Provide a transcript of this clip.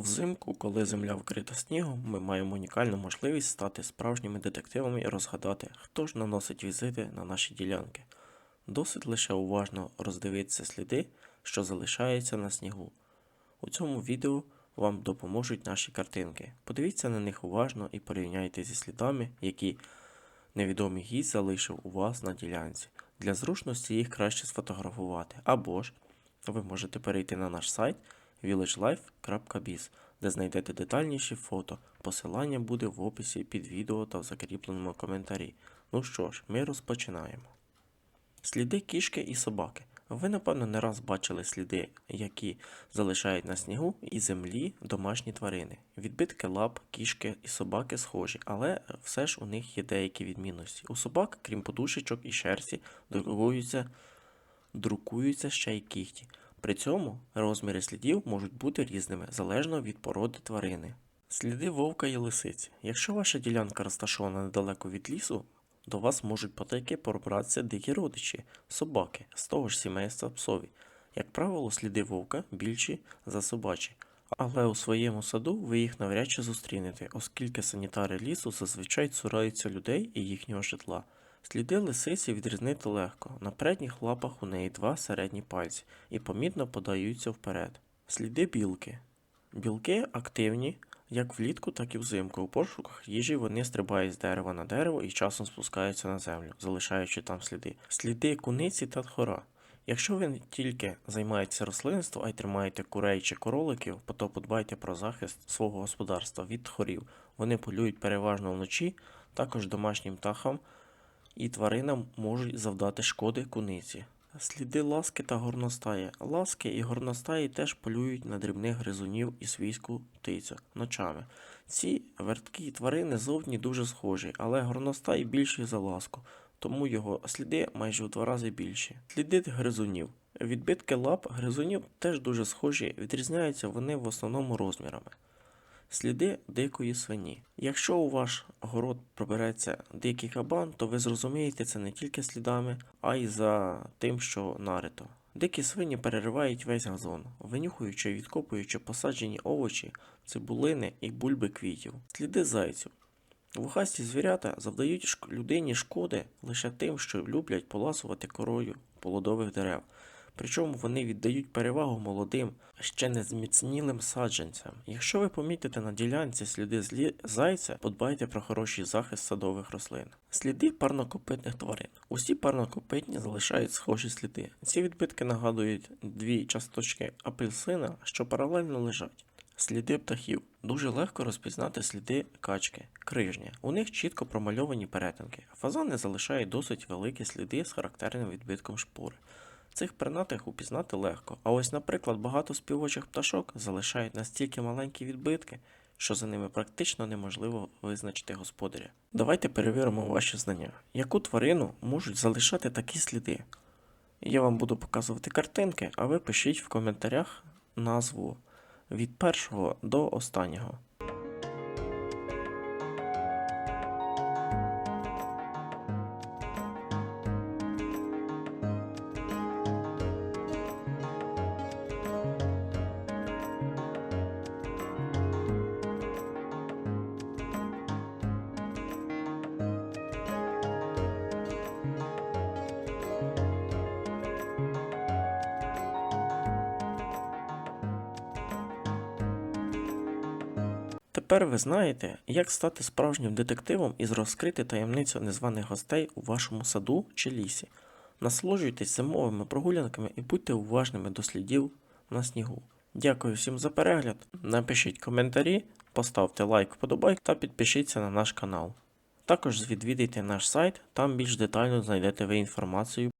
Взимку, коли земля вкрита снігом, ми маємо унікальну можливість стати справжніми детективами і розгадати, хто ж наносить візити на наші ділянки. Досить лише уважно роздивитися сліди, що залишаються на снігу. У цьому відео вам допоможуть наші картинки. Подивіться на них уважно і порівняйте зі слідами, які невідомий гість залишив у вас на ділянці. Для зручності їх краще сфотографувати, або ж ви можете перейти на наш сайт villagelife.biz, де знайдете детальніші фото. Посилання буде в описі під відео та в закріпленому коментарі. Ну що ж, ми розпочинаємо. Сліди кішки і собаки. Ви, напевно, не раз бачили сліди, які залишають на снігу і землі домашні тварини. Відбитки лап, кішки і собаки схожі, але все ж у них є деякі відмінності. У собак, крім подушечок і шерсті, друкуються, друкуються ще й кігті. При цьому розміри слідів можуть бути різними залежно від породи тварини. Сліди вовка і лисиці. Якщо ваша ділянка розташована недалеко від лісу, до вас можуть потайки пробратися дикі родичі, собаки з того ж сімейства псові. Як правило, сліди вовка більші за собачі, але у своєму саду ви їх навряд чи зустрінете, оскільки санітари лісу зазвичай цураються людей і їхнього житла. Сліди лисиці відрізнити легко. На передніх лапах у неї два середні пальці і помітно подаються вперед. Сліди білки. Білки активні як влітку, так і взимку. У пошуках їжі вони стрибають з дерева на дерево і часом спускаються на землю, залишаючи там сліди. Сліди куниці та тхора. Якщо ви не тільки займаєтеся рослинством, а й тримаєте курей чи короликів, то подбайте про захист свого господарства від тхорів. Вони полюють переважно вночі, також домашнім птахам і тваринам можуть завдати шкоди куниці. Сліди ласки та горностаї. Ласки і горностаї теж полюють на дрібних гризунів і свійську птицю ночами. Ці верткі тварини зовні дуже схожі, але горностай більший за ласку, тому його сліди майже в два рази більші. Сліди гризунів. Відбитки лап гризунів теж дуже схожі, відрізняються вони в основному розмірами. Сліди дикої свині. Якщо у ваш город пробереться дикий кабан, то ви зрозумієте це не тільки слідами, а й за тим, що нарито. Дикі свині переривають весь газон, винюхуючи і відкопуючи посаджені овочі, цибулини і бульби квітів. Сліди зайців. Вухасті звірята завдають людині шкоди лише тим, що люблять поласувати корою плодових дерев. Причому вони віддають перевагу молодим, ще не зміцнілим саджанцям. Якщо ви помітите на ділянці сліди злі зайця, подбайте про хороший захист садових рослин. Сліди парнокопитних тварин. Усі парнокопитні залишають схожі сліди. Ці відбитки нагадують дві часточки апельсина, що паралельно лежать. Сліди птахів. Дуже легко розпізнати сліди качки, крижня. У них чітко промальовані перетинки. Фазани залишають досить великі сліди з характерним відбитком шпори. Цих пернатих упізнати легко, а ось, наприклад, багато співочих пташок залишають настільки маленькі відбитки, що за ними практично неможливо визначити господаря. Давайте перевіримо ваші знання. Яку тварину можуть залишати такі сліди? Я вам буду показувати картинки, а ви пишіть в коментарях назву від першого до останнього. Тепер ви знаєте, як стати справжнім детективом і розкрити таємницю незваних гостей у вашому саду чи лісі. Насолоджуйтесь зимовими прогулянками і будьте уважними до слідів на снігу. Дякую всім за перегляд. Напишіть коментарі, поставте лайк, вподобайк та підпишіться на наш канал. Також відвідайте наш сайт, там більш детально знайдете ви інформацію